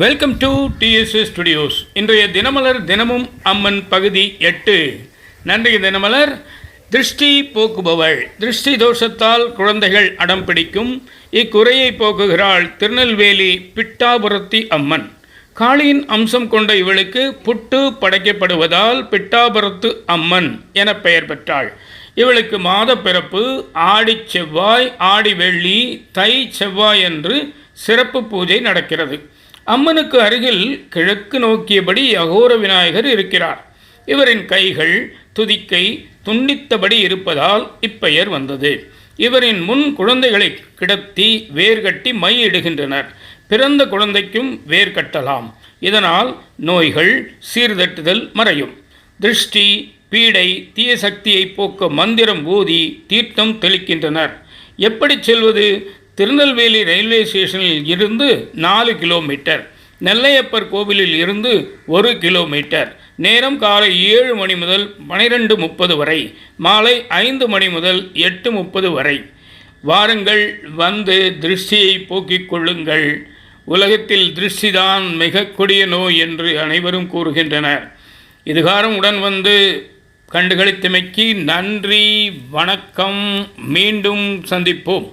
Welcome to TDS studios இன்றைய தினமலர் தினமும் அம்மன் பகுதி எட்டு. நன்றைய தினமலர். திருஷ்டி போக்குபவள். திருஷ்டி தோஷத்தால் குழந்தைகள் அடம் பிடிக்கும். இக்குறையை போக்குகிறாள் திருநெல்வேலி பிட்டாபுரத்தி அம்மன். காளியின் அம்சம் கொண்ட இவளுக்கு புட்டு படைக்கப்படுவதால் பிட்டாபுரத்து அம்மன் என பெயர் பெற்றாள். இவளுக்கு மாத பிறப்பு ஆடி செவ்வாய் ஆடி வெள்ளி தை செவ்வாய் என்று சிறப்பு பூஜை நடக்கிறது. அம்மனுக்கு அருகில் கிழக்கு நோக்கியபடி அகோர விநாயகர் இருக்கிறார். இவரின் கைகள் துதிக்கை துண்டித்தபடி இருப்பதால் இப்பெயர் வந்தது. இவரின் முன் குழந்தைகளை கிடத்தி வேர்கட்டி மை இடுகின்றனர் பிறந்த குழந்தைக்கும் வேர் கட்டலாம். இதனால் நோய்கள் சீர்தட்டுதல் மறையும். திருஷ்டி பீடை தீய சக்தியை போக்க மந்திரம் ஊதி தீர்த்தம் தெளிக்கின்றனர். எப்படி செல்வது? திருநெல்வேலி ரயில்வே ஸ்டேஷனில் இருந்து நாலு கிலோமீட்டர் நெல்லையப்பர் கோவிலில் இருந்து ஒரு கிலோமீட்டர் நேரம் காலை ஏழு மணி முதல் பனிரெண்டு முப்பது வரை மாலை ஐந்து மணி முதல் எட்டு முப்பது வரை. வாருங்கள் வந்து திருஷ்டியை போக்கிக் கொள்ளுங்கள். உலகத்தில் திருஷ்டிதான் மிக கொடிய நோய் என்று அனைவரும் கூறுகின்றனர். இதுகாரம் உடன் வந்து கண்டுகளித்தமைக்கு நன்றி வணக்கம். மீண்டும் சந்திப்போம்.